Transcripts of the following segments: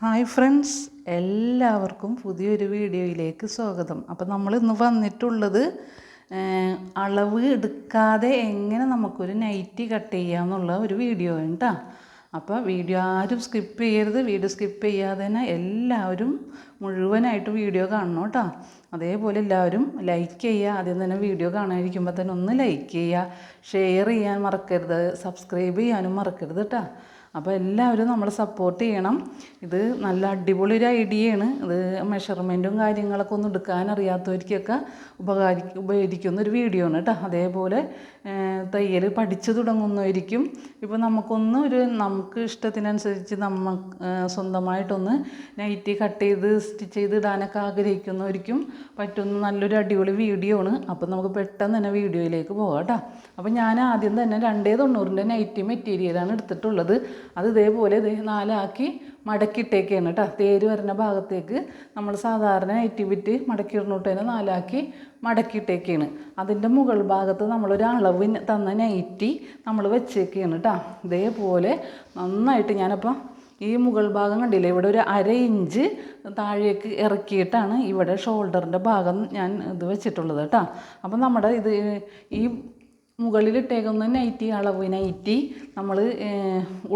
Hi friends എല്ലാവർക്കും പുതിയൊരു വീഡിയോയിലേക്ക് സ്വാഗതം. അപ്പോൾ നമ്മൾ ഇന്ന് വന്നിട്ടുള്ളത് അളവ് എടുക്കാതെ എങ്ങനെ നമുക്കൊരു നൈറ്റി കട്ട് ചെയ്യാമെന്നുള്ള ഒരു വീഡിയോ കേട്ടോ. അപ്പോൾ വീഡിയോ ആരും സ്കിപ്പ് ചെയ്യരുത് വീഡിയോ സ്കിപ്പ് ചെയ്യാതെ തന്നെ എല്ലാവരും മുഴുവനായിട്ട് വീഡിയോ കാണണം കേട്ടോ. അതേപോലെ എല്ലാവരും ലൈക്ക് ചെയ്യുക ആദ്യം തന്നെ വീഡിയോ കാണാതിരിക്കുമ്പോൾ തന്നെ ഒന്ന് ലൈക്ക് ചെയ്യുക ഷെയർ ചെയ്യാൻ മറക്കരുത് സബ്സ്ക്രൈബ് ചെയ്യാനും മറക്കരുത് കേട്ടോ. അപ്പോൾ എല്ലാവരും നമ്മളെ സപ്പോർട്ട് ചെയ്യണം. ഇത് നല്ല അടിപൊളി ഒരു ഐഡിയയാണ് ഇത് മെഷർമെന്റും കാര്യങ്ങളൊക്കെ ഒന്ന് എടുക്കാൻ അറിയാത്തവർക്കൊക്കെ ഉപകാരി ഉപകരിക്കുന്ന ഒരു വീഡിയോ ആണ് കേട്ടോ. അതേപോലെ തയ്യൽ പഠിച്ചു തുടങ്ങുന്നവരിക്കും ഇപ്പോൾ നമുക്കൊന്ന് ഒരു നമുക്ക് ഇഷ്ടത്തിനനുസരിച്ച് നമ്മ സ്വന്തമായിട്ടൊന്ന് നൈറ്റി കട്ട് ചെയ്ത് സ്റ്റിച്ച് ചെയ്ത് ഇടാനൊക്കെ ആഗ്രഹിക്കുന്നവർക്കും പറ്റുന്ന നല്ലൊരു അടിപൊളി വീഡിയോ ആണ്. അപ്പോൾ നമുക്ക് പെട്ടെന്ന് തന്നെ വീഡിയോയിലേക്ക് പോകാം കേട്ടോ. അപ്പോൾ ഞാൻ ആദ്യം തന്നെ രണ്ടേ തൊണ്ണൂറിന്റെ നൈറ്റി മെറ്റീരിയലാണ് എടുത്തിട്ടുള്ളത്. അത് ഇതേപോലെ ദേ നാലാക്കി മടക്കിയിട്ടേക്കാണ് കേട്ടോ. തേര് വരുന്ന ഭാഗത്തേക്ക് നമ്മൾ സാധാരണ നൈറ്റി വിറ്റ് മടക്കിയിടണോട്ടേനെ നാലാക്കി മടക്കിയിട്ടേക്കാണ്. അതിന്റെ മുകൾ ഭാഗത്ത് നമ്മളൊരു അളവ് തന്ന നൈറ്റി നമ്മൾ വെച്ചേക്കാണ് കേട്ടോ. ഇതേപോലെ നന്നായിട്ട് ഞാനപ്പോൾ ഈ മുകൾ ഭാഗം കണ്ടില്ലേ? ഇവിടെ ഒരു അര ഇഞ്ച് താഴേക്ക് ഇറക്കിയിട്ടാണ് ഇവിടെ ഷോൾഡറിന്റെ ഭാഗം ഞാൻ ഇത് വെച്ചിട്ടുള്ളത് കേട്ടോ. അപ്പം നമ്മുടെ ഇത് ഈ മുകളിലിട്ടേക്കുന്ന നൈറ്റി അളവ് നൈറ്റി നമ്മൾ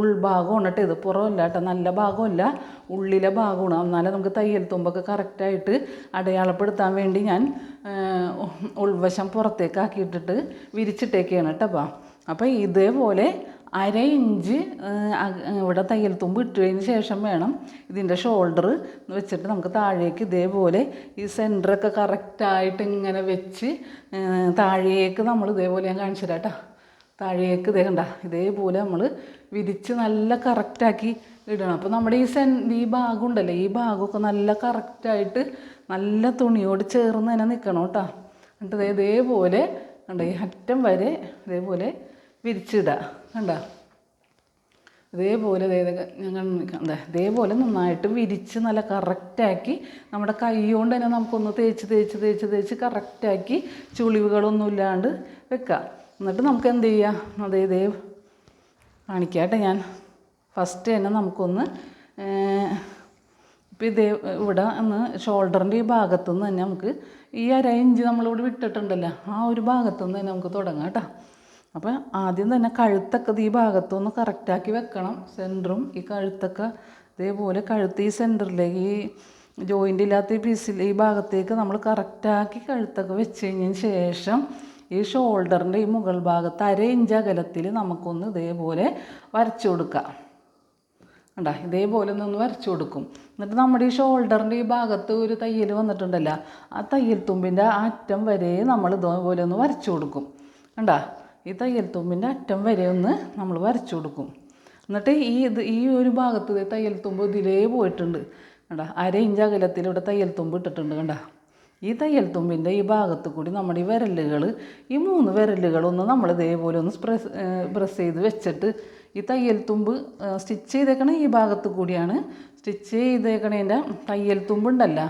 ഉൾഭാഗമാണ് കേട്ടോ ഇത് പുറമല്ല കേട്ടോ നല്ല ഭാഗമല്ല ഉള്ളിലെ ഭാഗമാണ്. എന്നാലേ നമുക്ക് തയ്യൽ തുമ്പൊക്കെ കറക്റ്റായിട്ട് അടയാളപ്പെടുത്താൻ വേണ്ടി ഞാൻ ഉൾവശം പുറത്തേക്കാക്കിയിട്ടിട്ട് വിരിച്ചിട്ടേക്കാണ് കേട്ടോ അപ്പം അപ്പോൾ ഇതേപോലെ അര ഇഞ്ച് ഇവിടെ തയ്യൽ തുമ്പ് ഇട്ടതിന് ശേഷം വേണം ഇതിന്റെ ഷോൾഡർ വെച്ചിട്ട് നമുക്ക് താഴേക്ക് ഇതേപോലെ ഈ സെന്ററൊക്കെ കറക്റ്റായിട്ട് ഇങ്ങനെ വെച്ച് താഴേക്ക് നമ്മൾ ഇതേപോലെ ഞാൻ കാണിച്ചു തരാം താഴേക്ക് ഇതേ കണ്ട ഇതേപോലെ നമ്മൾ വിരിച്ച് നല്ല കറക്റ്റാക്കി ഇടണം. അപ്പോൾ നമ്മുടെ ഈ സെൻ ഈ ഭാഗം ഉണ്ടല്ലോ ഈ ഭാഗമൊക്കെ നല്ല കറക്റ്റായിട്ട് നല്ല തുണിയോട് ചേർന്ന് തന്നെ നിൽക്കണം കേട്ടോ എന്നിട്ട് ഇതേപോലെ കണ്ട ഈ അറ്റം വരെ ഇതേപോലെ വിരിച്ചിടുക കണ്ട? ഇതേപോലെ ഞങ്ങൾ എന്താ ഇതേപോലെ നന്നായിട്ട് വിരിച്ച് നല്ല കറക്റ്റാക്കി നമ്മുടെ കൈ കൊണ്ട് തന്നെ നമുക്കൊന്ന് തേച്ച് തേച്ച് തേച്ച് തേച്ച് കറക്റ്റാക്കി ചുളിവുകളൊന്നും ഇല്ലാണ്ട് വെക്കുക. എന്നിട്ട് നമുക്ക് എന്ത് ചെയ്യാം? അതേ ഇതേ കാണിക്കാട്ടെ ഞാൻ. ഫസ്റ്റ് തന്നെ നമുക്കൊന്ന് ഇപ്പം ഇതേ ഇവിടെ ഒന്ന് ഷോൾഡറിന്റെ ഈ ഭാഗത്തുനിന്ന് തന്നെ നമുക്ക് ഈ അര ഇഞ്ച് നമ്മളിവിടെ വിട്ടിട്ടുണ്ടല്ലോ ആ ഒരു ഭാഗത്തുനിന്ന് തന്നെ നമുക്ക് തുടങ്ങാം കേട്ടോ. അപ്പം ആദ്യം തന്നെ കഴുത്തൊക്കെ ഈ ഭാഗത്തൊന്ന് കറക്റ്റാക്കി വെക്കണം സെന്ററും ഈ കഴുത്തൊക്കെ ഇതേപോലെ കഴുത്ത് ഈ സെന്ററിലേക്ക് ഈ ജോയിന്റ് ഇല്ലാത്ത ഈ പീസിൽ ഈ ഭാഗത്തേക്ക് നമ്മൾ കറക്റ്റാക്കി കഴുത്തൊക്കെ വെച്ച് കഴിഞ്ഞതിന് ശേഷം ഈ ഷോൾഡറിന്റെ ഈ മുകൾ ഭാഗത്ത് അര ഇഞ്ച് അകലത്തിൽ നമുക്കൊന്ന് ഇതേപോലെ വരച്ചു കൊടുക്കാം. കണ്ടാ? ഇതേപോലെ ഒന്ന് വരച്ചു കൊടുക്കും. എന്നിട്ട് നമ്മുടെ ഈ ഷോൾഡറിന്റെ ഈ ഭാഗത്ത് ഒരു തയ്യൽ വന്നിട്ടുണ്ടല്ലോ ആ തയ്യൽ തുമ്പിന്റെ ആ അറ്റം വരെ നമ്മൾ ഇതേപോലെ ഒന്ന് വരച്ചു കൊടുക്കും. കണ്ടാ? ഈ തയ്യൽ തുമ്പിന്റെ അറ്റം വരെ ഒന്ന് നമ്മൾ വരച്ചു കൊടുക്കും. എന്നിട്ട് ഈ ഇത് ഈ ഒരു ഭാഗത്ത് തയ്യൽ തുമ്പ് ഇതിലേ പോയിട്ടുണ്ട്. കണ്ടാ അര ഇഞ്ച് അകലത്തിൽ ഇവിടെ തയ്യൽ തുമ്പ് ഇട്ടിട്ടുണ്ട് കണ്ടാ. ഈ തയ്യൽ തുമ്പിന്റെ ഈ ഭാഗത്ത് കൂടി നമ്മുടെ ഈ വിരലുകൾ ഈ മൂന്ന് വിരലുകളൊന്ന് നമ്മൾ ഇതേപോലെ ഒന്ന് പ്രസ് പ്രസ് ചെയ്ത് വെച്ചിട്ട് ഈ തയ്യൽ തുമ്പ് സ്റ്റിച്ച് ചെയ്തേക്കണ ഈ ഭാഗത്ത് കൂടിയാണ് സ്റ്റിച്ച് ചെയ്തേക്കണേന്റെ തയ്യൽ തുമ്പുണ്ടല്ല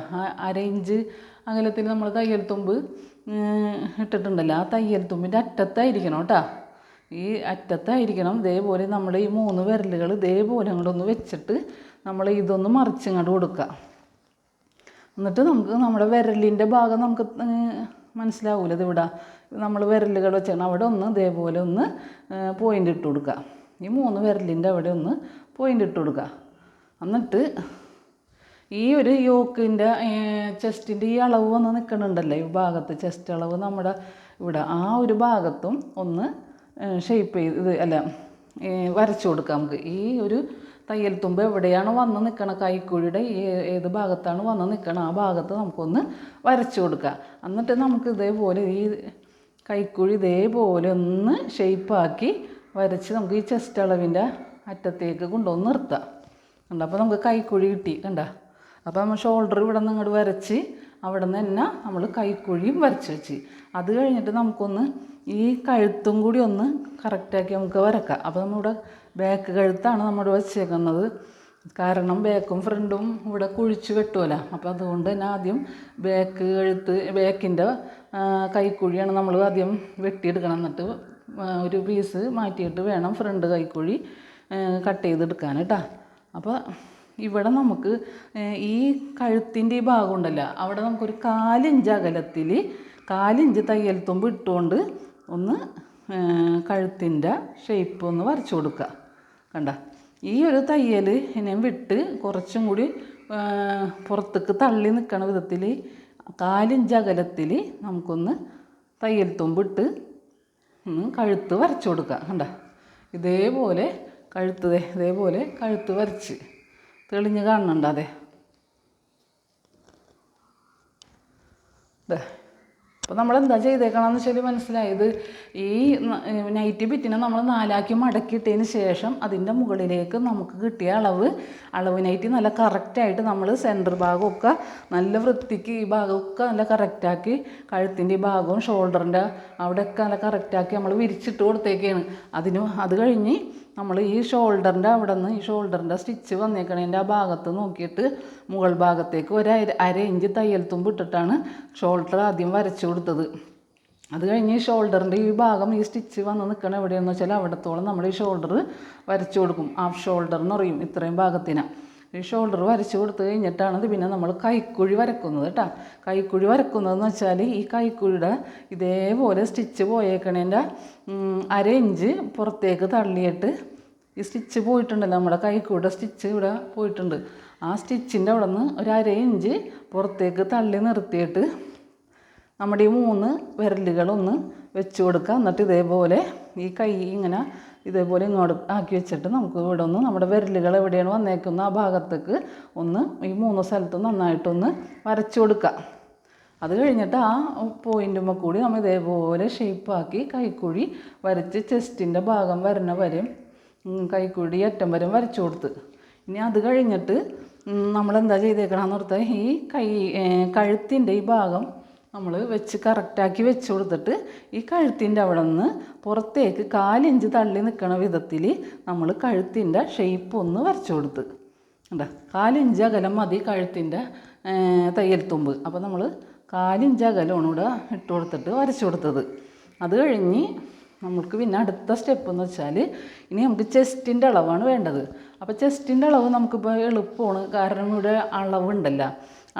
അര ഇഞ്ച് അകലത്തിൽ നമ്മൾ തയ്യൽ തുമ്പ് ഇട്ടിട്ടുണ്ടല്ലോ. ആ തയ്യൽ തുമ്പിന്റെ അറ്റത്തായിരിക്കണം കേട്ടോ. ഈ അറ്റത്തായിരിക്കണം. ഇതേപോലെ നമ്മൾ ഈ മൂന്ന് വിരലുകൾ ഇതേപോലെ അങ്ങോട്ട് ഒന്ന് വെച്ചിട്ട് നമ്മൾ ഇതൊന്ന് മറിച്ചിങ്ങോട്ട് കൊടുക്കുക. എന്നിട്ട് നമുക്ക് നമ്മുടെ വിരലിന്റെ ഭാഗം നമുക്ക് മനസ്സിലാവൂല ഇതിവിടെ നമ്മൾ വിരലുകൾ വെച്ചാണ് അവിടെ ഒന്ന് ഇതേപോലെ ഒന്ന് പോയിന്റ് ഇട്ട് കൊടുക്കുക. ഈ മൂന്ന് വിരലിന്റെ അവിടെ ഒന്ന് പോയിന്റ് ഇട്ട് കൊടുക്കുക. എന്നിട്ട് ഈ ഒരു യോക്കിന്റെ ചെസ്റ്റിന്റെ ഈ അളവ് വന്ന് നിൽക്കണുണ്ടല്ലോ ഈ ഭാഗത്ത് ചെസ്റ്റ് അളവ് നമ്മുടെ ഇവിടെ. ആ ഒരു ഭാഗത്തും ഒന്ന് ഷേപ്പ് ചെയ്ത് ഇത് അല്ല വരച്ചു കൊടുക്കാം നമുക്ക്. ഈ ഒരു തയ്യൽ തുമ്പ് എവിടെയാണ് വന്ന് നിൽക്കണ കൈക്കുഴിയുടെ ഏത് ഭാഗത്താണ് വന്ന് നിൽക്കണം ആ ഭാഗത്ത് നമുക്കൊന്ന് വരച്ചു കൊടുക്കുക എന്നിട്ട് നമുക്ക് ഇതേപോലെ ഈ കൈക്കുഴി ഇതേപോലെ ഒന്ന് ഷേപ്പാക്കി വരച്ച് നമുക്ക് ഈ ചെസ്റ്റ് അളവിന്റെ അറ്റത്തേക്ക് കൊണ്ടുവന്ന് നിർത്താം. കണ്ട? അപ്പോൾ നമുക്ക് കൈക്കുഴി കിട്ടി കണ്ട? അപ്പോൾ നമ്മൾ ഷോൾഡർ ഇവിടെ നിന്ന് ഇങ്ങോട്ട് വരച്ച് അവിടെ നിന്ന് തന്നെ നമ്മൾ കൈക്കുഴിയും വരച്ച് വെച്ച്. അത് കഴിഞ്ഞിട്ട് നമുക്കൊന്ന് ഈ കഴുത്തും കൂടി ഒന്ന് കറക്റ്റാക്കി നമുക്ക് വരക്കാം. അപ്പോൾ നമ്മളിവിടെ ബാക്ക് കഴുത്താണ് നമ്മൾ വെച്ചേക്കുന്നത്. കാരണം ബാക്കും ഫ്രണ്ടും ഇവിടെ കുഴിച്ച് കെട്ടുമല്ല അപ്പോൾ അതുകൊണ്ട് തന്നെ ആദ്യം ബാക്ക് കഴുത്ത് ബാക്കിന്റെ കൈക്കുഴിയാണ് നമ്മൾ ആദ്യം വെട്ടിയെടുക്കണം. എന്നിട്ട് ഒരു പീസ് മാറ്റിയിട്ട് വേണം ഫ്രണ്ട് കൈക്കുഴി കട്ട് ചെയ്തെടുക്കാൻ കേട്ടോ. അപ്പോൾ ഇവിടെ നമുക്ക് ഈ കഴുത്തിന്റെ ഈ ഭാഗം ഉണ്ടല്ലോ അവിടെ നമുക്കൊരു കാലിഞ്ച് അകലത്തിൽ കാലിഞ്ച് തയ്യൽ തുമ്പ് ഇട്ടുകൊണ്ട് ഒന്ന് കഴുത്തിന്റെ ഷേപ്പ് ഒന്ന് വരച്ചു കൊടുക്കുക. കണ്ട? ഈ ഒരു തയ്യൽ ഇനിയും വിട്ട് കുറച്ചും കൂടി പുറത്തേക്ക് തള്ളി നിൽക്കണ വിധത്തിൽ കാലിഞ്ച് അകലത്തിൽ നമുക്കൊന്ന് തയ്യൽ തുമ്പിട്ട് ഒന്ന് കഴുത്ത് വരച്ചു കൊടുക്കുക. കണ്ട? ഇതേപോലെ കഴുത്ത് ഇതേപോലെ കഴുത്ത് വരച്ച്. തെളിഞ്ഞ് കാണുന്നുണ്ട് അതെ. അപ്പോൾ നമ്മൾ എന്താ ചെയ്തേക്കണമെന്ന് വെച്ചാൽ മനസ്സിലായത് ഈ നൈറ്റ് ബിറ്റിനെ നമ്മൾ നാലാക്കി മടക്കിയിട്ടതിന് ശേഷം അതിന്റെ മുകളിലേക്ക് നമുക്ക് കിട്ടിയ അളവ് അളവ് നൈറ്റി നല്ല കറക്റ്റായിട്ട് നമ്മൾ സെന്റർ ഭാഗമൊക്കെ നല്ല വൃത്തിക്ക് ഈ ഭാഗമൊക്കെ നല്ല കറക്റ്റാക്കി കഴുത്തിന്റെ ഈ ഭാഗവും ഷോൾഡറിന്റെ അവിടെയൊക്കെ നല്ല കറക്റ്റാക്കി നമ്മൾ വിരിച്ചിട്ട് കൊടുത്തേക്കാണ്. അതിന് അത് കഴിഞ്ഞ് നമ്മൾ ഈ ഷോൾഡറിന്റെ അവിടെ നിന്ന് ഈ ഷോൾഡറിന്റെ സ്റ്റിച്ച് വന്നേക്കണതിന്റെ ആ ഭാഗത്ത് നോക്കിയിട്ട് മുകൾ ഭാഗത്തേക്ക് ഒരു അര ഇഞ്ച് തയ്യൽ തുമ്പ് ഇട്ടിട്ടാണ് ഷോൾഡർ ആദ്യം വരച്ചു കൊടുത്തത്. അത് കഴിഞ്ഞ് ഈ ഷോൾഡറിന്റെ ഈ ഭാഗം ഈ സ്റ്റിച്ച് വന്ന് നിൽക്കണ എവിടെയെന്ന് വെച്ചാൽ അവിടത്തോളം നമ്മൾ ഈ ഷോൾഡർ വരച്ചു കൊടുക്കും. ഹാഫ് ഷോൾഡർ എന്ന് പറയും ഇത്രയും ഭാഗത്തിന്. ഈ ഷോൾഡർ വരച്ചു കൊടുത്തു കഴിഞ്ഞിട്ടാണത് പിന്നെ നമ്മൾ കൈക്കുഴി വരക്കുന്നത് കേട്ടോ. കൈക്കുഴി വരക്കുന്നതെന്ന് വെച്ചാൽ ഈ കൈക്കുഴിയുടെ ഇതേപോലെ സ്റ്റിച്ച് പോയേക്കണേന്റെ അര ഇഞ്ച് പുറത്തേക്ക് തള്ളിയിട്ട് ഈ സ്റ്റിച്ച് പോയിട്ടുണ്ടല്ലോ നമ്മുടെ കൈക്കൂടെ സ്റ്റിച്ച് ഇവിടെ പോയിട്ടുണ്ട്. ആ സ്റ്റിച്ചിന്റെ അവിടെ നിന്ന് ഒരു അര ഇഞ്ച് പുറത്തേക്ക് തള്ളി നിർത്തിയിട്ട് നമ്മുടെ ഈ മൂന്ന് വിരലുകളൊന്ന് വെച്ച് കൊടുക്കുക. എന്നിട്ട് ഇതേപോലെ ഈ കൈ ഇങ്ങനെ ഇതേപോലെ ഇങ്ങോട്ട് ആക്കി വെച്ചിട്ട് നമുക്ക് ഇവിടെ ഒന്ന് നമ്മുടെ വിരലുകൾ എവിടെയാണ് വന്നേക്കുന്ന ആ ഭാഗത്തേക്ക് ഒന്ന് ഈ മൂന്ന് സ്ഥലത്ത് നന്നായിട്ടൊന്ന് വരച്ചു കൊടുക്കുക. അത് കഴിഞ്ഞിട്ട് ആ പോയിന്റുമ്പോൾ കൂടി നമ്മൾ ഇതേപോലെ ഷേപ്പാക്കി കൈക്കുഴി വരച്ച് ചെസ്റ്റിന്റെ ഭാഗം വരുന്ന വരെയും ഉം, കൈക്കുഴി അറ്റം വരെ വരച്ചു കൊടുത്ത്. ഇനി അത് കഴിഞ്ഞിട്ട് നമ്മളെന്താ ചെയ്തേക്കണമെന്ന് ഓർത്താൽ ഈ കൈ കഴുത്തിന്റെ ഈ ഭാഗം നമ്മൾ വെച്ച് കറക്റ്റാക്കി വെച്ച് കൊടുത്തിട്ട് ഈ കഴുത്തിന്റെ അവിടെ നിന്ന് പുറത്തേക്ക് കാലിഞ്ച് തള്ളി നിൽക്കണ വിധത്തിൽ നമ്മൾ കഴുത്തിന്റെ ഷേപ്പ് ഒന്ന് വരച്ചു കൊടുത്ത്. എന്താ കാലിഞ്ച് അകലം മതി കഴുത്തിന്റെ തയ്യൽ തുമ്പ്. അപ്പോൾ നമ്മൾ കാലിഞ്ച് അകലമാണ് ഇവിടെ ഇട്ട് കൊടുത്തിട്ട് വരച്ചു കൊടുത്തത്. അത് കഴിഞ്ഞ് നമുക്ക് പിന്നെ അടുത്ത സ്റ്റെപ്പ് എന്ന് വെച്ചാൽ ഇനി നമുക്ക് ചെസ്റ്റിന്റെ അളവാണ് വേണ്ടത്. അപ്പോൾ ചെസ്റ്റിന്റെ അളവ് നമുക്കിപ്പോൾ എളുപ്പമാണ്. കാരണം ഇവിടെ അളവുണ്ടല്ലോ.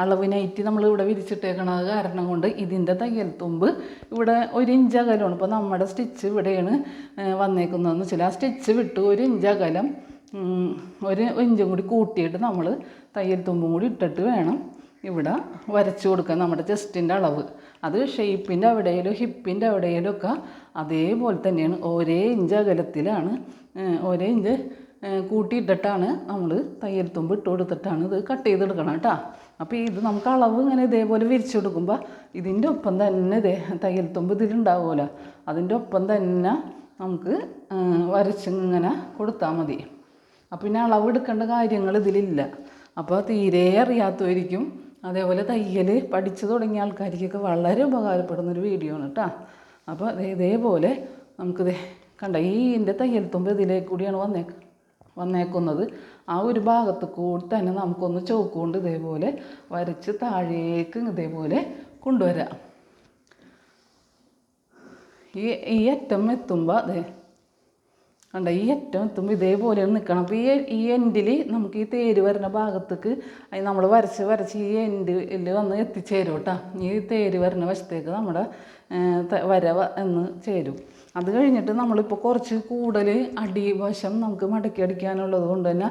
അളവിനായിട്ട് നമ്മൾ ഇവിടെ വിരിച്ചിട്ടേക്കണ കാരണം കൊണ്ട് ഇതിന്റെ തയ്യൽ തുമ്പ് ഇവിടെ ഒരു ഇഞ്ച് അകലമാണ്. ഇപ്പോൾ നമ്മുടെ സ്റ്റിച്ച് ഇവിടെയാണ് വന്നേക്കുന്നതെന്ന് വെച്ചാൽ ആ സ്റ്റിച്ച് വിട്ട് ഒരു ഇഞ്ച് അകലം ഒരു ഇഞ്ചും കൂടി കൂട്ടിയിട്ട് നമ്മൾ തയ്യൽ തുമ്പും കൂടി ഇട്ടിട്ട് വേണം ഇവിടെ വരച്ചു കൊടുക്കുക നമ്മുടെ ചെസ്റ്റിന്റെ അളവ്. അത് ഷെയ്പ്പിന്റെ അവിടെയിലും ഹിപ്പിന്റെ അവിടെയിലും ഒക്കെ അതേപോലെ തന്നെയാണ്. ഒരേ ഇഞ്ച് അകലത്തിലാണ് ഒരേ ഇഞ്ച് കൂട്ടിയിട്ടിട്ടാണ് നമ്മൾ തയ്യൽ തുമ്പ് ഇട്ട് കൊടുത്തിട്ടാണ് ഇത് കട്ട് ചെയ്തെടുക്കണം കേട്ടോ. അപ്പോൾ ഇത് നമുക്ക് അളവ് ഇങ്ങനെ ഇതേപോലെ വിരിച്ചു കൊടുക്കുമ്പോൾ ഇതിന്റെ ഒപ്പം തന്നെ ഇതേ തയ്യൽ തുമ്പ് ഇതിലുണ്ടാവുമല്ലോ അതിന്റെ ഒപ്പം തന്നെ നമുക്ക് വരച്ച് ഇങ്ങനെ കൊടുത്താൽ മതി. അപ്പം പിന്നെ അളവ് എടുക്കേണ്ട കാര്യങ്ങൾ ഇതിലില്ല. അപ്പോൾ തീരെ അറിയാത്തവരിക്കും അതേപോലെ തയ്യൽ പഠിച്ചു തുടങ്ങിയ ആൾക്കാർക്കൊക്കെ വളരെ ഉപകാരപ്പെടുന്ന ഒരു വീഡിയോ ആണ് കേട്ടോ അപ്പോൾ ഇതേപോലെ നമുക്കിത് കണ്ട ഈ എന്റെ തയ്യൽ തുമ്പ് ഇതിലേക്ക് കൂടിയാണ് വന്നേക്ക വന്നേക്കുന്നത്. ആ ഒരു ഭാഗത്ത് കൂടി തന്നെ നമുക്കൊന്ന് ചോക്കുകൊണ്ട് ഇതേപോലെ വരച്ച് താഴേക്ക് ഇതേപോലെ കൊണ്ടുവരാം. ഈ ഈ അറ്റം എത്തുമ്പോൾ അതെ കണ്ട ഈ അറ്റം എത്തുമ്പോൾ ഇതേപോലെയാണ് നിൽക്കണം അപ്പോൾ ഈ ഈ എൻഡിൽ നമുക്ക് ഈ തേര് വരുന്ന ഭാഗത്തേക്ക് അതിന് നമ്മൾ വരച്ച് വരച്ച് ഈ എൻഡിൽ വന്ന് എത്തിച്ചേരും കേട്ടോ. ഈ തേര് വരുന്ന വശത്തേക്ക് നമ്മുടെ വര എന്ന് ചേരും. അത് കഴിഞ്ഞിട്ട് നമ്മളിപ്പോൾ കുറച്ച് കൂടുതൽ അടിവശം നമുക്ക് മടക്കി അടിക്കാനുള്ളത് കൊണ്ട് തന്നെ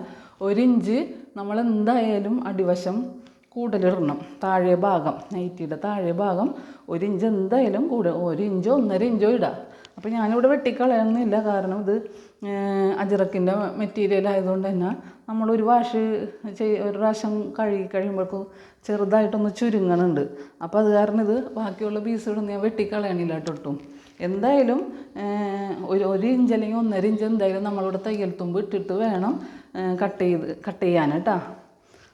ഒരു ഇഞ്ച് നമ്മൾ എന്തായാലും അടിവശം കൂടുതലിടണം. താഴെ ഭാഗം നൈറ്റിയുടെ താഴെ ഭാഗം ഒരു ഇഞ്ച് എന്തായാലും കൂടുതൽ ഒരു ഇഞ്ചോ ഒന്നര ഇഞ്ചോ ഇടാം. അപ്പോൾ ഞാനിവിടെ വെട്ടിക്കളയുന്നില്ല. കാരണം ഇത് അജിറക്കിന്റെ മെറ്റീരിയൽ ആയതുകൊണ്ട് തന്നെ ഒരു വാഷ് ചെയ് ഒരു പ്രാവശ്യം കഴുകി കഴിയുമ്പോഴേക്കും ചെറുതായിട്ടൊന്ന് ചുരുങ്ങണുണ്ട്. അപ്പോൾ അത് കാരണം ഇത് ബാക്കിയുള്ള പീസുകളൊന്നും ഞാൻ വെട്ടിക്കളയണില്ല കേട്ടോ എന്തായാലും ഒരു ഒരു ഇഞ്ച് അല്ലെങ്കിൽ ഒന്നര ഇഞ്ച് എന്തായാലും നമ്മളിവിടെ തയ്യൽ തുമ്പ് ഇട്ടിട്ട് വേണം കട്ട് ചെയ്ത് കട്ട് ചെയ്യാൻ കേട്ടോ.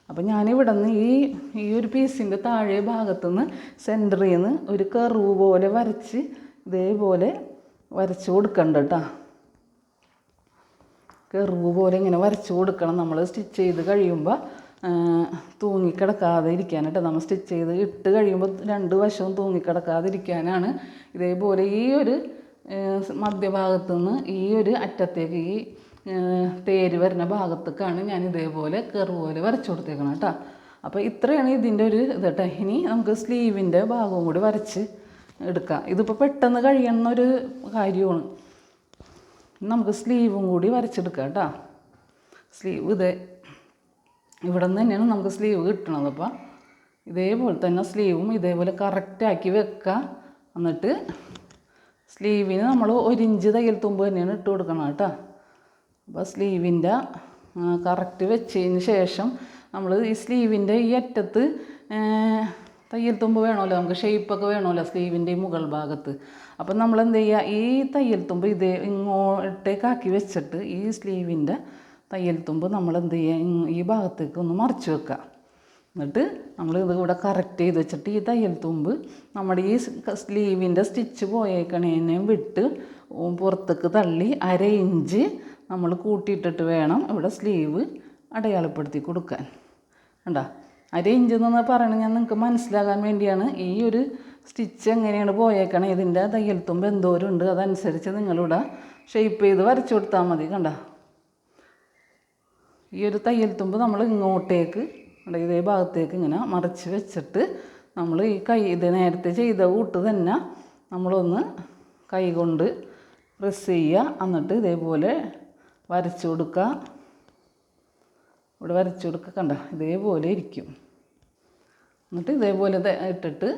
അപ്പം ഞാനിവിടെ നിന്ന് ഈ ഈ ഒരു പീസിന്റെ താഴെ ഭാഗത്തുനിന്ന് സെന്ററിൽ നിന്ന് ഒരു കർവ് പോലെ വരച്ച് ഇതേപോലെ വരച്ച് കൊടുക്കണ്ട കേട്ടോ കെറുവ് പോലെ ഇങ്ങനെ വരച്ചു കൊടുക്കണം. നമ്മൾ സ്റ്റിച്ച് ചെയ്ത് കഴിയുമ്പോൾ തൂങ്ങിക്കിടക്കാതെ ഇരിക്കാനായിട്ട് നമ്മൾ സ്റ്റിച്ച് ചെയ്ത് ഇട്ട് കഴിയുമ്പോൾ രണ്ട് വശവും തൂങ്ങിക്കിടക്കാതെ ഇരിക്കാനാണ്. ഇതേപോലെ ഈ ഒരു മധ്യഭാഗത്തു നിന്ന് ഈ ഒരു അറ്റത്തേക്ക് ഈ തേര് വരുന്ന ഭാഗത്തേക്കാണ് ഞാൻ ഇതേപോലെ കെറു പോലെ വരച്ചു കൊടുത്തേക്കണം കേട്ടോ അപ്പോൾ ഇത്രയാണ് ഇതിന്റെ ഒരു ഇത് കേട്ടോ ഇനി നമുക്ക് സ്ലീവിന്റെ ഭാഗവും കൂടി വരച്ച് എടുക്കാം. ഇതിപ്പോൾ പെട്ടെന്ന് കഴിയുന്ന ഒരു കാര്യമാണ്. നമുക്ക് സ്ലീവും കൂടി വരച്ചെടുക്കാം കേട്ടോ. സ്ലീവ് ഇതേ. ഇവിടെ നിന്ന് തന്നെയാണ് നമുക്ക് സ്ലീവ് കിട്ടണത് അപ്പം. ഇതേപോലെ തന്നെ സ്ലീവും ഇതേപോലെ കറക്റ്റാക്കി വെക്കുക എന്നിട്ട് സ്ലീവിന് നമ്മൾ ഒരു ഇഞ്ച് തയ്യൽ തുമ്പ് തന്നെയാണ് ഇട്ട് കൊടുക്കണം കേട്ടോ. അപ്പോൾ സ്ലീവിന്റെ കറക്റ്റ് വെച്ചതിന് ശേഷം നമ്മൾ ഈ സ്ലീവിന്റെ ഈ അറ്റത്ത് തയ്യൽ തുമ്പ് വേണമല്ലോ നമുക്ക് ഷേപ്പൊക്കെ വേണമല്ലോ സ്ലീവിന്റെ മുകൾ ഭാഗത്ത്. അപ്പം നമ്മൾ എന്ത് ചെയ്യുക ഈ തയ്യൽ തുമ്പ് ഇതേ ഇങ്ങോട്ടേക്കാക്കി വെച്ചിട്ട് ഈ സ്ലീവിന്റെ തയ്യൽ തുമ്പ് നമ്മൾ എന്ത് ചെയ്യുക ഈ ഭാഗത്തേക്ക് ഒന്ന് മറിച്ച് വെക്കുക. എന്നിട്ട് നമ്മൾ ഇത് ഇവിടെ കറക്റ്റ് ചെയ്ത് വെച്ചിട്ട് ഈ തയ്യൽ തുമ്പ് നമ്മുടെ ഈ സ്ലീവിന്റെ സ്റ്റിച്ച് പോയേക്കണേനെ വിട്ട് പുറത്തേക്ക് തള്ളി അര ഇഞ്ച് നമ്മൾ കൂട്ടിയിട്ടിട്ട് വേണം ഇവിടെ സ്ലീവ് അടയാളപ്പെടുത്തി കൊടുക്കാൻ. കണ്ടോ? അര ഇഞ്ച് എന്ന് പറയണത് ഞാൻ നിങ്ങൾക്ക് മനസ്സിലാകാൻ വേണ്ടിയാണ്. ഈ ഒരു സ്റ്റിച്ച് എങ്ങനെയാണ് പോയേക്കണേ ഇതിന്റെ തയ്യൽ തുമ്പ് എന്തോരം ഉണ്ട് അതനുസരിച്ച് നിങ്ങളിവിടെ ഷേപ്പ് ചെയ്ത് വരച്ചു കൊടുത്താൽ മതി കണ്ട? ഈ ഒരു തയ്യൽ തുമ്പ് നമ്മൾ ഇങ്ങോട്ടേക്ക് ഇതേ ഭാഗത്തേക്ക് ഇങ്ങനെ മറിച്ച് വെച്ചിട്ട് നമ്മൾ ഈ കൈ ഇത് നേരത്തെ ചെയ്ത കൂട്ട് തന്നെ നമ്മളൊന്ന് കൈ കൊണ്ട് പ്രസ് ചെയ്യുക എന്നിട്ട് ഇതേപോലെ വരച്ചു കൊടുക്കുക ഇവിടെ വരച്ചു കൊടുക്കുക കണ്ട? ഇതേപോലെ ഇരിക്കും. എന്നിട്ട് ഇതേപോലെ ഇട്ടിട്ട്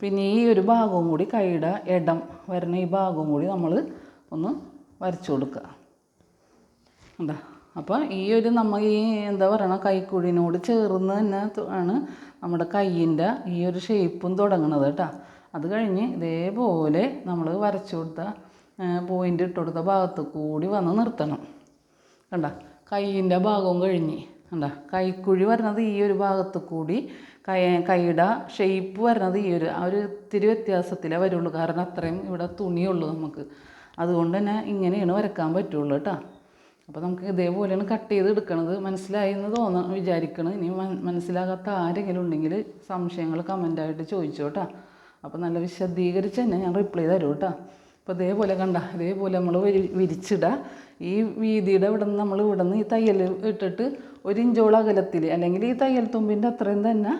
പിന്നെ ഈ ഒരു ഭാഗവും കൂടി കൈയുടെ ഇടം വരുന്ന ഈ ഭാഗവും കൂടി നമ്മൾ ഒന്ന് വരച്ചു കൊടുക്കുക. എന്താ? അപ്പോൾ ഈ ഒരു നമ്മൾ ഈ എന്താ പറയണ കൈക്കുഴിനോട് ചേർന്ന് തന്നെ ആണ് നമ്മുടെ കയ്യിന്റെ ഈ ഒരു ഷേപ്പും തുടങ്ങുന്നത് കേട്ടോ. അത് കഴിഞ്ഞ് ഇതേപോലെ നമ്മൾ വരച്ചു കൊടുത്ത പോയിന്റ് ഇട്ട് കൊടുത്ത ഭാഗത്ത് കൂടി വന്ന് നിർത്തണം. കണ്ട? കൈയിന്റെ ഭാഗവും കഴിഞ്ഞ്. കണ്ട? കൈക്കുഴി വരുന്നത് ഈ ഒരു ഭാഗത്ത് കൂടി കൈ കൈയുടെ ഷേപ്പ് വരുന്നത് ഈ ഒരു ആ ഒരു ഇത്തിരി വ്യത്യാസത്തിലേ വരുള്ളൂ. കാരണം അത്രയും ഇവിടെ തുണിയുള്ളൂ നമുക്ക്. അതുകൊണ്ട് തന്നെ ഇങ്ങനെയാണ് വരക്കാൻ പറ്റുള്ളൂ കേട്ടോ. അപ്പോൾ നമുക്ക് ഇതേപോലെയാണ് കട്ട് ചെയ്ത് എടുക്കണത്. മനസ്സിലായി എന്ന് തോന്നണം വിചാരിക്കണം. ഇനി മനസ്സിലാകാത്ത ആരെങ്കിലും ഉണ്ടെങ്കിൽ സംശയങ്ങൾ കമന്റായിട്ട് കേട്ടോ. അപ്പോൾ നല്ല വിശദീകരിച്ച് തന്നെ ഞാൻ റിപ്ലൈ തരും കേട്ടോ. അപ്പോൾ ഇതേപോലെ കണ്ട ഇതേപോലെ നമ്മൾ വിരിച്ചിടുക ഈ വീതിയുടെ ഇവിടെ നിന്ന് നമ്മൾ ഇവിടെ നിന്ന് ഈ തയ്യൽ ഇട്ടിട്ട് ഒരു ഇഞ്ചോളം അകലത്തിൽ അല്ലെങ്കിൽ ഈ തയ്യൽ തുമ്പിന്റെ അത്രയും തന്നെ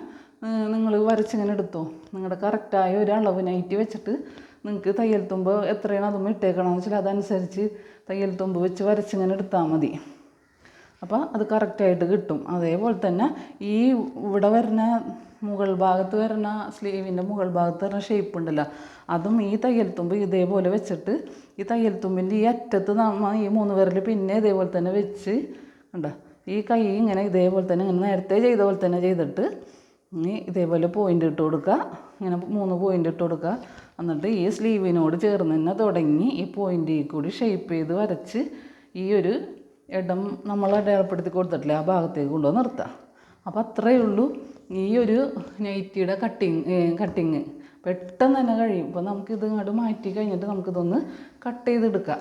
നിങ്ങൾ വരച്ചിങ്ങനെ എടുത്തോ? നിങ്ങളുടെ കറക്റ്റായ ഒരു അളവ് നൈറ്റ് വെച്ചിട്ട് നിങ്ങൾക്ക് തയ്യൽ തുമ്പ് എത്രയാണ് അതും ഇട്ടേക്കണമെന്ന് വെച്ചാൽ അതനുസരിച്ച് തയ്യൽ തുമ്പ് വെച്ച് വരച്ചിങ്ങനെ എടുത്താൽ മതി. അപ്പോൾ അത് കറക്റ്റായിട്ട് കിട്ടും. അതേപോലെ തന്നെ ഈ ഇവിടെ വരുന്ന മുകൾ ഭാഗത്ത് വരുന്ന സ്ലീവിന്റെ മുകൾ ഭാഗത്ത് വരുന്ന ഷേപ്പ് ഉണ്ടല്ലോ അതും ഈ തയ്യൽ തുമ്പ് ഇതേപോലെ വെച്ചിട്ട് ഈ തയ്യൽ തുമ്പിന്റെ ഈ അറ്റത്ത് നമ്മൾ ഈ മൂന്ന് വിരൽ പിന്നെ ഇതേപോലെ തന്നെ വെച്ച് കണ്ടോ? ഈ കൈ ഇങ്ങനെ ഇതേപോലെ തന്നെ ഇങ്ങനെ നേരത്തെ ചെയ്ത പോലെ തന്നെ ചെയ്തിട്ട് ഇനി ഇതേപോലെ പോയിന്റ് ഇട്ട് കൊടുക്കുക. ഇങ്ങനെ മൂന്ന് പോയിന്റ് ഇട്ട് കൊടുക്കുക. എന്നിട്ട് ഈ സ്ലീവിനോട് ചേർന്ന് തന്നെ തുടങ്ങി ഈ പോയിന്റിൽ കൂടി ഷേപ്പ് ചെയ്ത് വരച്ച് ഈ ഒരു ഇടം നമ്മൾ അടയാളപ്പെടുത്തി കൊടുത്തിട്ടില്ലേ ആ ഭാഗത്തേക്ക് കൊണ്ടുവന്ന് നിർത്തുക. അപ്പോൾ അത്രയേ ഉള്ളൂ ഈ ഒരു നൈറ്റിയുടെ കട്ടിങ് കട്ടിങ് പെട്ടെന്ന് തന്നെ കഴിയും. അപ്പോൾ നമുക്കിത് ഇങ്ങോട്ട് മാറ്റി കഴിഞ്ഞിട്ട് നമുക്കിതൊന്ന് കട്ട് ചെയ്തെടുക്കാം.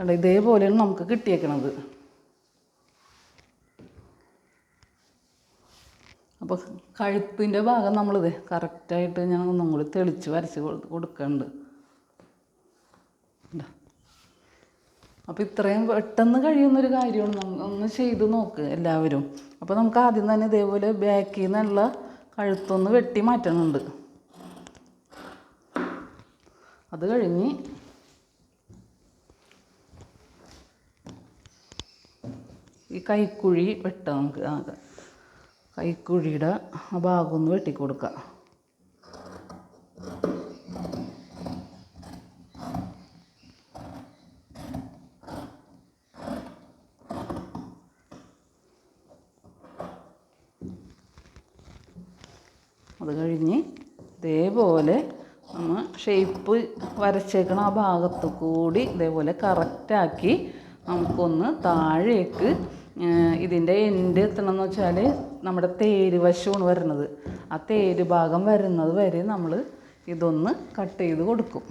കണ്ടോ ഇതേപോലെയാണ് നമുക്ക് കിട്ടിയേക്കണത്. അപ്പോൾ കഴുത്തിന്റെ ഭാഗം നമ്മളിത് കറക്റ്റായിട്ട് ഞാൻ ഒന്നും കൂടി തെളിച്ച് വരച്ച് കൊടു- കൊടുക്കുന്നുണ്ട്. അപ്പോൾ ഇത്രയും പെട്ടെന്ന് കഴിയുന്നൊരു കാര്യമാണ്. നമുക്ക് ഒന്ന് ചെയ്ത് നോക്ക് എല്ലാവരും. അപ്പോൾ നമുക്ക് ആദ്യം തന്നെ ഇതേപോലെ ബാക്കിൽ നിന്നുള്ള കഴുത്തൊന്ന് വെട്ടി മാറ്റണുണ്ട്. അത് കഴിഞ്ഞ് ഈ കൈക്കുഴി വെട്ടാം നമുക്ക്. ആകെ കൈക്കുഴിയുടെ ആ ഭാഗമൊന്ന് വെട്ടിക്കൊടുക്കുക അത് കഴിഞ്ഞ് ഇതേപോലെ നമ്മൾ ഷേപ്പ് വരച്ചേക്കണ ആ ഭാഗത്ത് കൂടി ഇതേപോലെ കറക്റ്റാക്കി നമുക്കൊന്ന് താഴേക്ക് ഇതിന്റെ എൻഡ് എത്തണം എന്ന് വെച്ചാൽ നമ്മുടെ തേര് വശമാണ് വരുന്നത്. ആ തേര് ഭാഗം വരുന്നത് വരെ നമ്മൾ ഇതൊന്ന് കട്ട് ചെയ്ത് കൊടുക്കും.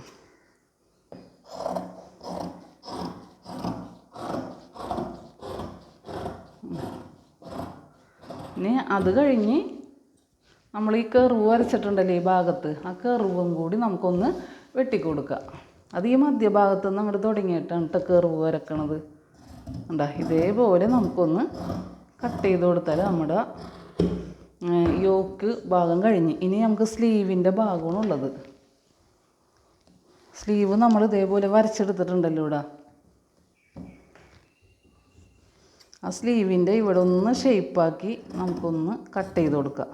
ഇനി അത് കഴിഞ്ഞ് നമ്മൾ ഈ കെറുവ് വരച്ചിട്ടുണ്ടല്ലോ ഈ ഭാഗത്ത്? ആ കെറുവും കൂടി നമുക്കൊന്ന് വെട്ടിക്കൊടുക്കുക അത് ഈ മധ്യഭാഗത്ത് നിന്ന് അങ്ങോട്ട് തുടങ്ങിയിട്ടാണ് കേട്ടോ കെറുവ് വരക്കണത്. ഉണ്ടാ ഇതേപോലെ നമുക്കൊന്ന് കട്ട് ചെയ്ത് കൊടുത്താൽ നമ്മുടെ യോക്ക് ഭാഗം കഴിഞ്ഞ്. ഇനി നമുക്ക് സ്ലീവിന്റെ ഭാഗമാണ് ഉള്ളത്. സ്ലീവ് നമ്മൾ ഇതേപോലെ വരച്ചെടുത്തിട്ടുണ്ടല്ലോ ഇവിടെ. ആ സ്ലീവിന്റെ ഇവിടെ ഒന്ന് ഷേപ്പാക്കി നമുക്കൊന്ന് കട്ട് ചെയ്ത് കൊടുക്കാം.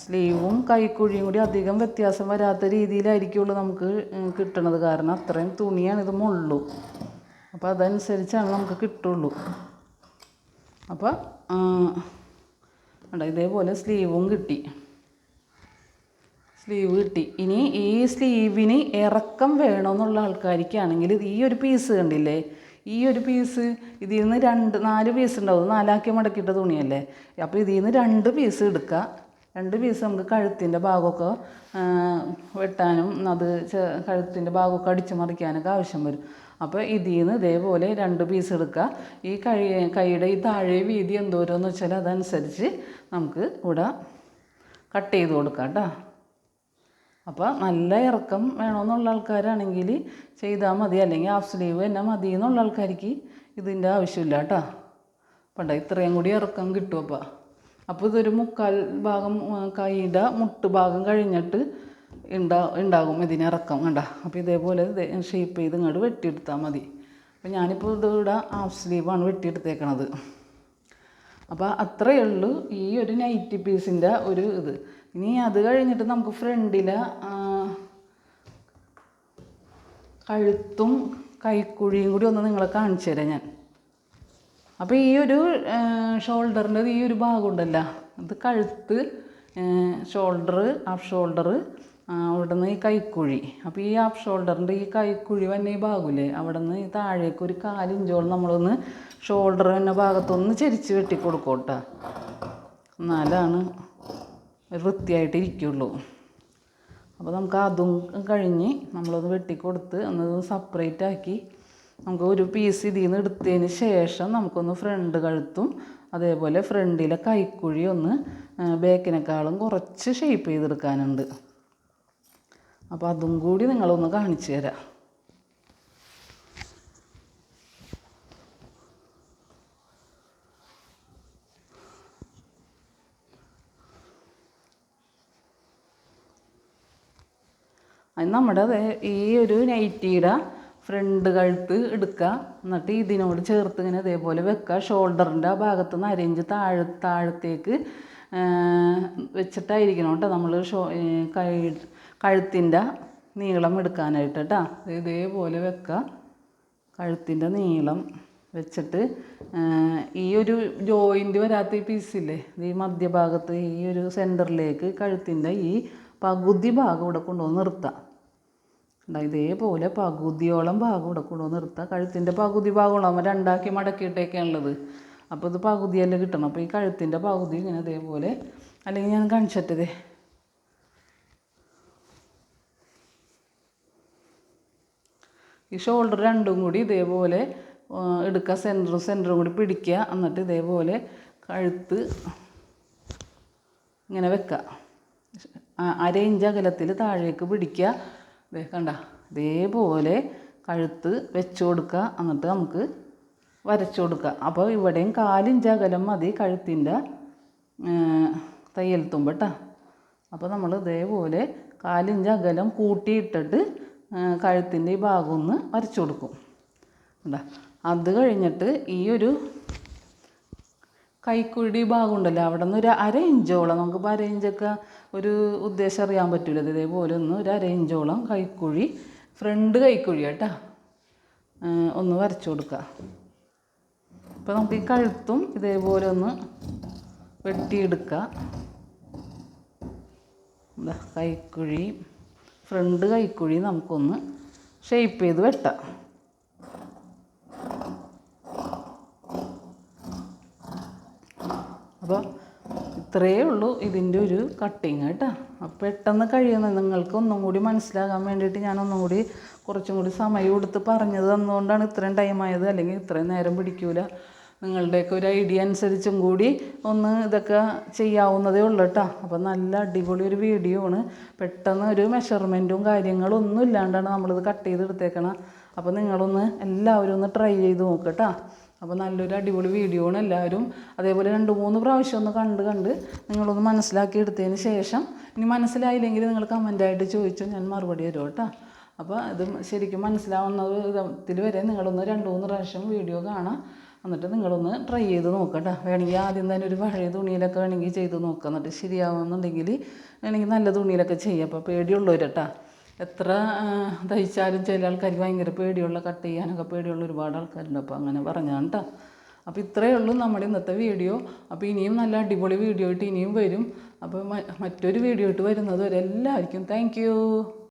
സ്ലീവും കൈക്കുഴിയും കൂടി അധികം വ്യത്യാസം വരാത്ത രീതിയിലായിരിക്കുള്ളൂ നമുക്ക് കിട്ടണത്. കാരണം അത്രയും തുണിയാണ് ഇത് മുള്ളു. അപ്പോൾ അതനുസരിച്ചാണ് നമുക്ക് കിട്ടുള്ളൂ. അപ്പോൾ അവിടെ ഇതേപോലെ സ്ലീവും കിട്ടി. സ്ലീവ് കിട്ടി. ഇനി ഈ സ്ലീവിന് ഇറക്കം വേണമെന്നുള്ള ആൾക്കാർക്കാണെങ്കിൽ ഈ ഒരു പീസ് കണ്ടില്ലേ? ഈ ഒരു പീസ് ഇതിൽ നിന്ന് രണ്ട് നാല് പീസ് ഉണ്ടാവും. നാലാക്കി മടക്കിയിട്ട തുണിയല്ലേ? അപ്പോൾ ഇതിൽ നിന്ന് രണ്ട് പീസ് എടുക്കുക രണ്ട് പീസ് നമുക്ക് കഴുത്തിന്റെ ഭാഗമൊക്കെ വെട്ടാനും അത് കഴുത്തിന്റെ ഭാഗമൊക്കെ അടിച്ചു മറിക്കാനൊക്കെ ആവശ്യം വരും. അപ്പോൾ ഇതിൽ നിന്ന് ഇതേപോലെ രണ്ട് പീസ് എടുക്കുക ഈ കൈ കൈയുടെ ഈ താഴെ വീതി എന്തോരമെന്ന് വെച്ചാൽ അതനുസരിച്ച് നമുക്ക് ഇവിടെ കട്ട് ചെയ്ത് കൊടുക്കാം കേട്ടോ അപ്പോൾ നല്ല ഇറക്കം വേണമെന്നുള്ള ആൾക്കാരാണെങ്കിൽ ചെയ്താൽ മതി. അല്ലെങ്കിൽ ഹാഫ് സ്ലീവ് തന്നെ മതി എന്നുള്ള ആൾക്കാർക്ക് ഇതിന്റെ ആവശ്യമില്ല കേട്ടോ പണ്ട ഇത്രയും കൂടി ഇറക്കം കിട്ടും അപ്പോൾ അപ്പോൾ ഇതൊരു മുക്കാൽ ഭാഗം കൈയുടെ മുട്ട് ഭാഗം കഴിഞ്ഞിട്ട് ഉണ്ടാ ഉണ്ടാകും ഇതിനിറക്കം കണ്ട? അപ്പോൾ ഇതേപോലെ ഷേപ്പ് ചെയ്ത് ഇങ്ങോട്ട് വെട്ടിയെടുത്താൽ മതി. അപ്പോൾ ഞാനിപ്പോൾ ഇത് ഇവിടെ ഹാഫ് സ്ലീവാണ് വെട്ടിയെടുത്തേക്കണത്. അപ്പോൾ അത്രയേ ഉള്ളൂ ഈ ഒരു നൈറ്റി പീസിന്റെ ഒരു ഇത്. ഇനി അത് കഴിഞ്ഞിട്ട് നമുക്ക് ഫ്രണ്ടിലെ കഴുത്തും കൈക്കുഴിയും കൂടി ഒന്ന് നിങ്ങളെ കാണിച്ചു തരാം ഞാൻ. അപ്പോൾ ഈ ഒരു ഷോൾഡറിന്റെ ഈ ഒരു ഭാഗം ഉണ്ടല്ലോ ഇത് കഴുത്ത് ഷോൾഡർ ഹാഫ് ഷോൾഡർ അവിടെ നിന്ന് ഈ കൈക്കുഴി. അപ്പോൾ ഈ ആപ്പ് ഷോൾഡറിന്റെ ഈ കൈക്കുഴി തന്നെ ഈ ഭാഗമില്ലേ? അവിടെ നിന്ന് ഈ താഴേക്ക് ഒരു കാലിഞ്ചോളം നമ്മളൊന്ന് ഷോൾഡർ തന്നെ ഭാഗത്തൊന്ന് ചെരിച്ച് വെട്ടി കേട്ടോ. എന്നാലാണ് വൃത്തിയായിട്ട് ഇരിക്കുള്ളൂ. അപ്പോൾ നമുക്ക് അതും കഴിഞ്ഞ് നമ്മളൊന്ന് വെട്ടിക്കൊടുത്ത് ഒന്ന് സെപ്പറേറ്റ് ആക്കി നമുക്ക് ഒരു പീസ് ഇതിൽ നിന്ന് എടുത്തതിന് ശേഷം നമുക്കൊന്ന് ഫ്രണ്ട് കഴുത്തും അതേപോലെ ഫ്രണ്ടിലെ കൈക്കുഴി ഒന്ന് ബേക്കിനേക്കാളും കുറച്ച് ഷേപ്പ് ചെയ്തെടുക്കാനുണ്ട്. അപ്പോൾ അതും കൂടി നിങ്ങളൊന്ന് കാണിച്ചു തരാം. അത് നമ്മുടെ ഈ ഒരു നൈറ്റിയുടെ ഫ്രണ്ട് കഴുത്ത് എടുക്കുക എന്നിട്ട് ഇതിനോട് ചേർത്ത് ഇങ്ങനെ ഇതേപോലെ വെക്കുക ഷോൾഡറിന്റെ ആ ഭാഗത്ത് നിന്ന് അരയിഞ്ച് താഴെ താഴത്തേക്ക് വെച്ചിട്ടായിരിക്കണം കേട്ടോ നമ്മൾ ഷോ കൈ കഴുത്തിന്റെ നീളം എടുക്കാനായിട്ട് കേട്ടോ ഇതേപോലെ വെക്കുക കഴുത്തിന്റെ നീളം വെച്ചിട്ട് ഈ ഒരു ജോയിന്റ് വരാത്ത ഈ പീസില്ലേ ഈ മധ്യഭാഗത്ത് ഈ ഒരു സെന്ററിലേക്ക് കഴുത്തിന്റെ ഈ പകുതി ഭാഗം ഇവിടെ കൊണ്ടുവന്ന് നിർത്താം. ഇതേപോലെ പകുതിയോളം ഭാഗം ഇവിടെ കൊണ്ടുവന്ന് നിർത്തുക കഴുത്തിന്റെ പകുതി ഭാഗമുണ്ടാകുമ്പോൾ രണ്ടാക്കി മടക്കിയിട്ടേക്കാണുള്ളത്. അപ്പോൾ ഇത് പകുതിയല്ലേ കിട്ടണം. അപ്പോൾ ഈ കഴുത്തിന്റെ പകുതി ഇങ്ങനെ ഇതേപോലെ അല്ലെങ്കിൽ ഞാൻ കാണിച്ചിട്ടതേ ഈ ഷോൾഡർ രണ്ടും കൂടി ഇതേപോലെ എടുക്കുക സെന്ററും സെന്ററും കൂടി പിടിക്കുക എന്നിട്ട് ഇതേപോലെ കഴുത്ത് ഇങ്ങനെ വെക്കുക അര ഇഞ്ച് അകലത്തിൽ താഴേക്ക് പിടിക്കുക ദേ കണ്ട? ഇതേപോലെ കഴുത്ത് വെച്ച് കൊടുക്കുക എന്നിട്ട് നമുക്ക് വരച്ചു കൊടുക്കുക അപ്പോൾ ഇവിടെയും കാലിഞ്ച് അകലം മതി കഴുത്തിന്റെ തയ്യൽ തുമ്പ് കേട്ടോ അപ്പോൾ നമ്മൾ ഇതേപോലെ കാലിഞ്ച് അകലം കൂട്ടിയിട്ടിട്ട് കഴുത്തിന്റെ ഈ ഭാഗം ഒന്ന് വരച്ചു കൊടുക്കും. കണ്ടോ? അത് കഴിഞ്ഞിട്ട് ഈ ഒരു കൈക്കുഴി ഭാഗം ഉണ്ടല്ലോ അവിടെ നിന്ന് ഒരു അര ഇഞ്ചോളം നമുക്കിപ്പോൾ അര ഇഞ്ചൊക്കെ ഒരു ഉദ്ദേശം അറിയാൻ പറ്റില്ല ഇത് ഇതേപോലെ ഒന്ന് ഒരു അര ഇഞ്ചോളം കൈക്കുഴി ഫ്രണ്ട് കൈക്കുഴി കേട്ടോ. ഒന്ന് വരച്ചു കൊടുക്കുക. അപ്പോൾ നമുക്ക് ഈ കഴുത്തും ഇതേപോലെ ഒന്ന് വെട്ടിയെടുക്കുക. കൈക്കുഴി. ഫ്രണ്ട് കൈക്കുഴി നമുക്കൊന്ന് ഷേപ്പ് ചെയ്ത് വെട്ടാം. അപ്പോൾ ഇത്രയേ ഉള്ളൂ ഇതിന്റെ ഒരു കട്ടിങ് കേട്ടോ. അപ്പോൾ പെട്ടെന്ന് കഴിയുന്ന നിങ്ങൾക്ക് ഒന്നും കൂടി മനസ്സിലാകാൻ വേണ്ടിയിട്ട് ഞാൻ ഒന്നും കൂടി കുറച്ചും കൂടി സമയം എടുത്ത് പറഞ്ഞത് തന്നുകൊണ്ടാണ് ഇത്രയും ടൈം ആയത്. അല്ലെങ്കിൽ ഇത്രയും നേരം പിടിക്കൂല. നിങ്ങളുടെയൊക്കെ ഒരു ഐഡിയ അനുസരിച്ചും കൂടി ഒന്ന് ഇതൊക്കെ ചെയ്യാവുന്നതേ ഉള്ളൂ കേട്ടോ. അപ്പോൾ നല്ല അടിപൊളി ഒരു വീഡിയോ ആണ്. പെട്ടെന്ന് ഒരു മെഷർമെന്റും കാര്യങ്ങളും ഒന്നും ഇല്ലാണ്ടാണ് നമ്മളിത് കട്ട് ചെയ്ത് എടുത്തേക്കണം അപ്പോൾ നിങ്ങളൊന്ന് എല്ലാവരും ഒന്ന് ട്രൈ ചെയ്ത് നോക്കുക കേട്ടോ. അപ്പോൾ നല്ലൊരു അടിപൊളി വീഡിയോ ആണ് എല്ലാവരും. അതേപോലെ രണ്ട് മൂന്ന് പ്രാവശ്യം ഒന്ന് കണ്ട് കണ്ട് നിങ്ങളൊന്ന് മനസ്സിലാക്കി എടുത്തതിന് ശേഷം ഇനി മനസ്സിലായില്ലെങ്കിൽ നിങ്ങൾ കമന്റായിട്ട് ചോദിച്ചു ഞാൻ മറുപടി തരും കേട്ടോ. അപ്പോൾ ഇത് ശരിക്കും മനസ്സിലാവുന്ന വിധത്തിൽ വരെ നിങ്ങളൊന്ന് രണ്ട് മൂന്ന് പ്രാവശ്യം വീഡിയോ കാണാം. എന്നിട്ട് നിങ്ങളൊന്ന് ട്രൈ ചെയ്ത് നോക്കട്ടോ. വേണമെങ്കിൽ ആദ്യം തന്നെ ഒരു പഴയ തുണിയിലൊക്കെ വേണമെങ്കിൽ ചെയ്ത് നോക്കുക എന്നിട്ട് ശരിയാവുമെന്നുണ്ടെങ്കിൽ വേണമെങ്കിൽ നല്ല തുണിയിലൊക്കെ ചെയ്യാം. അപ്പോൾ പേടിയുള്ളവരട്ടാ. എത്ര തയ്ച്ചാലും ചില ആൾക്കാർക്ക് ഭയങ്കര പേടിയുള്ള കട്ട് ചെയ്യാനൊക്കെ പേടിയുള്ള ഒരുപാട് ആൾക്കാരുണ്ട്. അപ്പോൾ അങ്ങനെ പറഞ്ഞാണ് കേട്ടോ അപ്പോൾ ഇത്രയേ ഉള്ളൂ നമ്മുടെ ഇന്നത്തെ വീഡിയോ. അപ്പോൾ ഇനിയും നല്ല അടിപൊളി വീഡിയോ ആയിട്ട് ഇനിയും വരും. അപ്പോൾ മറ്റൊരു വീഡിയോ ആയിട്ട് വരുന്നത് വരെ എല്ലാവർക്കും താങ്ക്